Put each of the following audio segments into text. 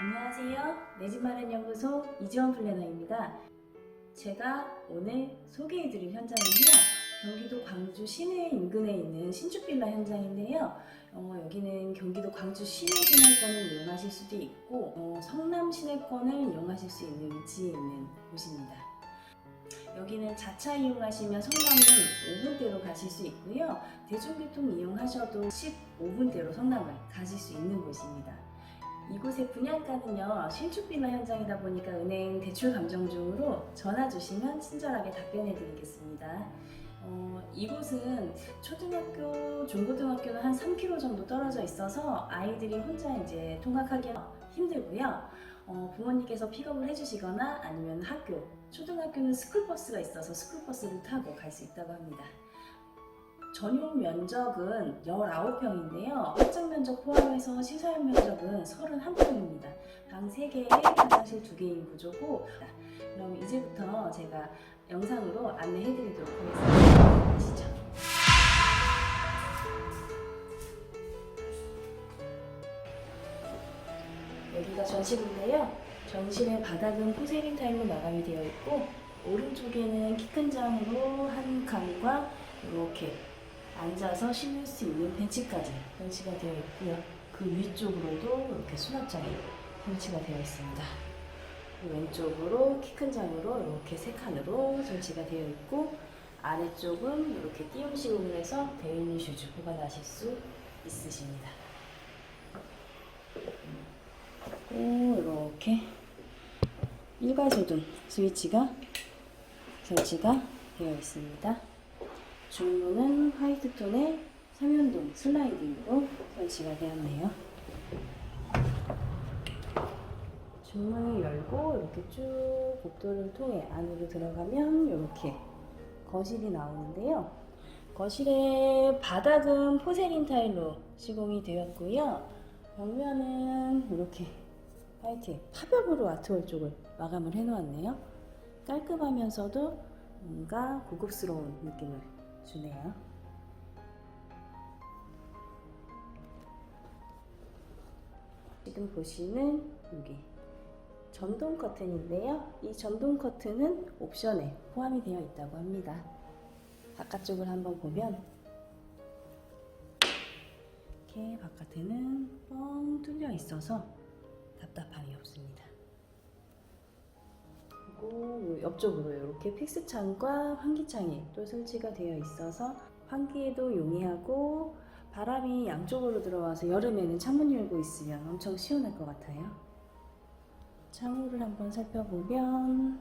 안녕하세요. 내 집 마련 연구소 이지원 플래너입니다. 제가 오늘 소개해드릴 현장은요. 경기도 광주 시내 인근에 있는 신축 빌라 현장인데요. 어, 여기는 경기도 광주 시내 분할권을 이용하실 수도 있고 어, 성남 시내권을 이용하실 수 있는 위치에 있는 곳입니다. 여기는 자차 이용하시면 성남은 5분대로 가실 수 있고요. 대중교통 이용하셔도 15분대로 성남을 가실 수 있는 곳입니다. 이곳의 분양가는요 신축 빌라 현장이다 보니까 은행 대출 감정 중으로 전화 주시면 친절하게 답변해 드리겠습니다. 어, 이곳은 초등학교, 중고등학교는 한 3km 정도 떨어져 있어서 아이들이 혼자 이제 통학하기 힘들고요. 어, 부모님께서 픽업을 해주시거나 아니면 학교, 초등학교는 스쿨버스가 있어서 스쿨버스를 타고 갈 수 있다고 합니다. 전용 면적은 19평인데요. 확장 면적 포함해서 시설 면적은 31평입니다. 방 3개에 화장실 2개인 구조고 그럼 이제부터 제가 영상으로 안내해 드리도록 하겠습니다. 가시죠. 여기가 전실인데요. 전실의 바닥은 포세린 타일로 마감이 되어 있고 오른쪽에는 키 큰 장으로 한 칸과 이렇게 앉아서 쉬는 수 있는 벤치까지 설치가 되어 있고요. 그 위쪽으로도 이렇게 수납장이 설치가 되어 있습니다. 그 왼쪽으로 키 큰 장으로 이렇게 세 칸으로 설치가 되어 있고 아래쪽은 이렇게 띄움식으로 해서 데일리 슈즈 보관하실 수 있으십니다. 그리고 이렇게 일괄 소등 스위치가 설치가 되어 있습니다. 중문은 화이트 톤의 삼연동 슬라이딩으로 설치가 되었네요. 중문을 열고 이렇게 쭉 복도를 통해 안으로 들어가면 이렇게 거실이 나오는데요. 거실의 바닥은 포세린 타일로 시공이 되었고요. 벽면은 이렇게 화이트 파벽으로 아트월 쪽을 마감을 해놓았네요. 깔끔하면서도 뭔가 고급스러운 느낌을 주네요. 지금 보시는 여기 전동 커튼인데요. 이 전동 커튼은 옵션에 포함이 되어 있다고 합니다. 바깥쪽을 한번 보면 이렇게 바깥에는 뻥 뚫려 있어서 답답함이 없습니다. 그리고 옆쪽으로 이렇게 픽스창과 환기창이 또 설치가 되어 있어서 환기에도 용이하고 바람이 양쪽으로 들어와서 여름에는 창문 열고 있으면 엄청 시원할 것 같아요. 창호를 한번 살펴보면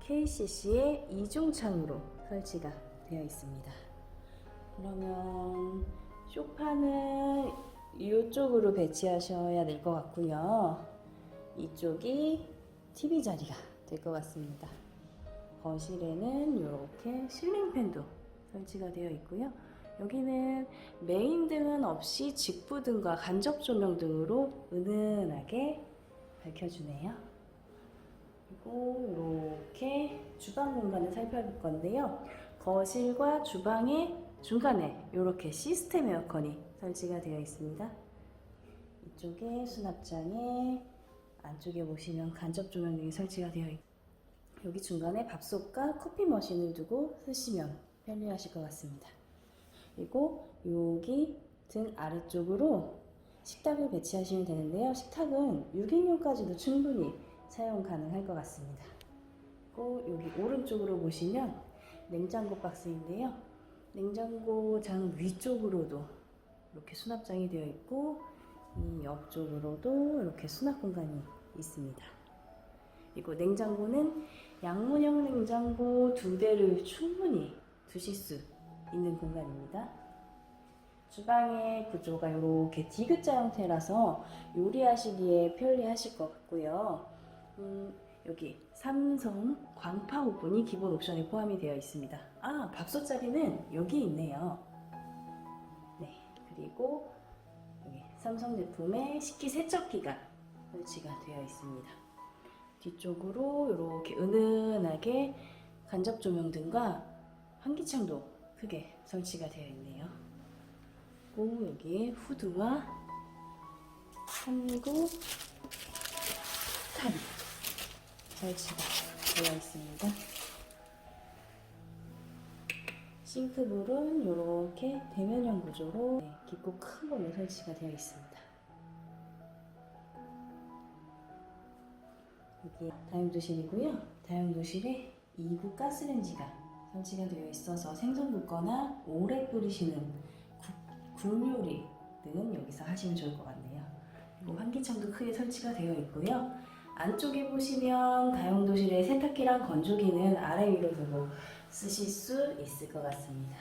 KCC의 이중창으로 설치가 되어 있습니다. 그러면 쇼파는 이쪽으로 배치하셔야 될 것 같고요. 이쪽이 TV 자리가 될 것 같습니다. 거실에는 이렇게 실링팬도 설치가 되어 있고요. 여기는 메인 등은 없이 직부 등과 간접 조명 등으로 은은하게 밝혀주네요. 그리고 이렇게 주방 공간을 살펴볼 건데요. 거실과 주방의 중간에 이렇게 시스템 에어컨이 설치가 되어 있습니다. 이쪽에 수납장에 안쪽에 보시면 간접 조명등이 설치가 되어 있고 여기 중간에 밥솥과 커피 머신을 두고 쓰시면 편리하실 것 같습니다. 그리고 여기 등 아래쪽으로 식탁을 배치하시면 되는데요. 식탁은 6인용까지도 충분히 사용 가능할 것 같습니다. 그리고 여기 오른쪽으로 보시면 냉장고 박스인데요. 냉장고장 위쪽으로도 이렇게 수납장이 되어 있고 이 옆쪽으로도 이렇게 수납 공간이 있습니다. 그리고 냉장고는 양문형 냉장고 두 대를 충분히 두실 수 있는 공간입니다. 주방의 구조가 이렇게 디귿자 형태라서 요리하시기에 편리하실 것 같고요. 음, 여기 삼성 광파 오븐이 기본 옵션에 포함이 되어 있습니다. 아, 밥솥 자리는 여기 있네요. 네, 그리고 삼성 제품의 식기 세척기가 설치가 되어 있습니다. 뒤쪽으로 이렇게 은은하게 간접 조명 등과 환기창도 크게 설치가 되어 있네요. 그리고 여기에 후드와 한국 탑이 설치가 되어 있습니다. 싱크볼은 이렇게 대면형 구조로 네, 깊고 큰 걸로 설치가 되어 있습니다. 여기 다용도실이고요. 다용도실에 2구 가스레인지가 설치가 되어 있어서 생선 굽거나 오래 끓이시는 국, 국 요리 등은 여기서 하시면 좋을 것 같네요. 그리고 환기창도 크게 설치가 되어 있고요. 안쪽에 보시면 다용도실에 세탁기랑 건조기는 아래 위로 두고 쓰실 수 있을 것 같습니다.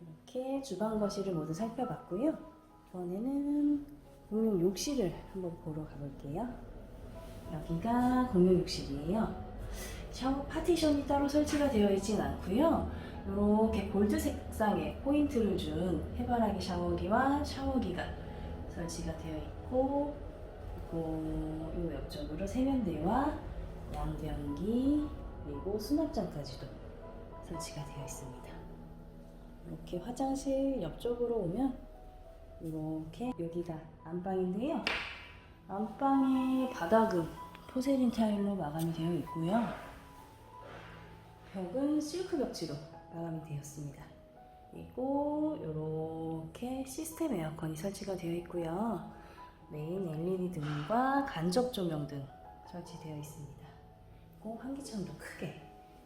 이렇게 주방 거실을 모두 살펴봤고요. 이번에는 공용 욕실을 한번 보러 가볼게요. 여기가 공용 욕실이에요. 샤워 파티션이 따로 설치가 되어 있진 않고요. 이렇게 골드 색상의 포인트를 준 해바라기 샤워기와 샤워기가 설치가 되어 있고 그리고 이 옆쪽으로 세면대와 양변기 그리고 수납장까지도 설치가 되어 있습니다. 이렇게 화장실 옆쪽으로 오면 이렇게 여기가 안방인데요. 안방의 바닥은 포세린 타일로 마감이 되어 있고요. 벽은 실크 벽지로 마감이 되었습니다. 그리고 이렇게 시스템 에어컨이 설치가 되어 있고요. 메인 LED 등과 간접 조명 등 설치되어 있습니다. 그리고 환기창도 크게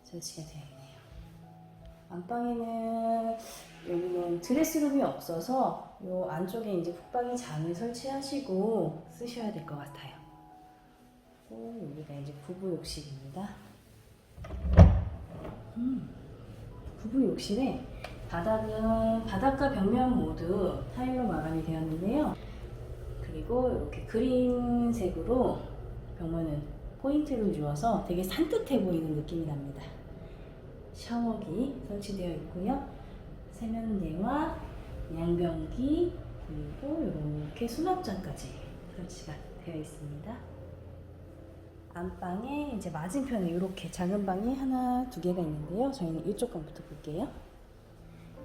설치가 되어 있네요. 안방에는 여기는 드레스룸이 없어서 이 안쪽에 이제 붙박이 장을 설치하시고 쓰셔야 될 것 같아요. 여기가 이제 부부 욕실입니다. 음, 부부 욕실에 바닥은 바닥과 벽면 모두 타일로 마감이 되었는데요. 그리고 이렇게 그린색으로 벽면은 포인트를 주어서 되게 산뜻해 보이는 느낌이 납니다. 샤워기 설치되어 있고요. 세면대와 양변기 그리고 이렇게 수납장까지 설치가 되어 있습니다. 안방에 이제 맞은편에 이렇게 작은 방이 하나, 두 개가 있는데요. 저희는 이쪽 방부터 볼게요.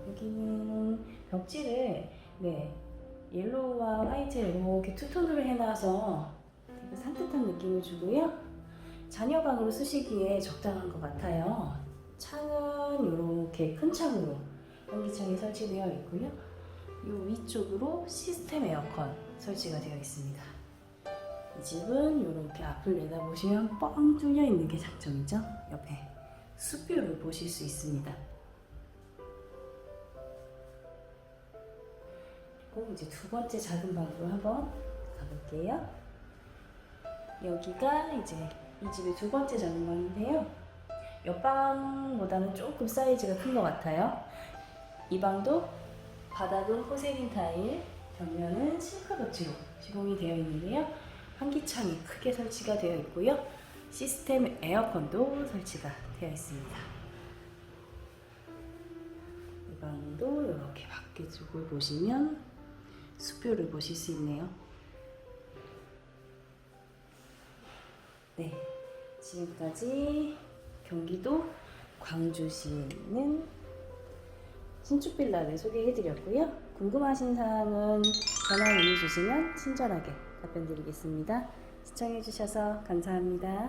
여기는 벽지를 네 옐로우와 화이트를 이렇게 투톤으로 해놔서 되게 산뜻한 느낌을 주고요. 자녀방으로 쓰시기에 적당한 것 같아요. 창은 이렇게 큰 창으로 환기창이 설치되어 있고요. 이 위쪽으로 시스템 에어컨 설치가 되어 있습니다. 이 집은 이렇게 앞을 내다보시면 뻥 뚫려 있는 게 장점이죠. 옆에 숲뷰를 보실 수 있습니다. 그리고 이제 두 번째 작은 방으로 한번 가볼게요. 여기가 이제 이 집의 두 번째 작은 방인데요. 옆방보다는 조금 사이즈가 큰 것 같아요. 이 방도 바닥은 포세린 타일, 벽면은 실크버치로 시공이 되어 있는데요. 환기창이 크게 설치가 되어 있고요. 시스템 에어컨도 설치가 되어 있습니다. 이 방도 이렇게 밖에 쪽을 보시면 숲뷰를 보실 수 있네요. 지금까지 경기도 광주시에 있는 신축 빌라를 소개해드렸고요. 궁금하신 사항은 전화 문의 주시면 친절하게 답변 드리겠습니다. 시청해주셔서 감사합니다.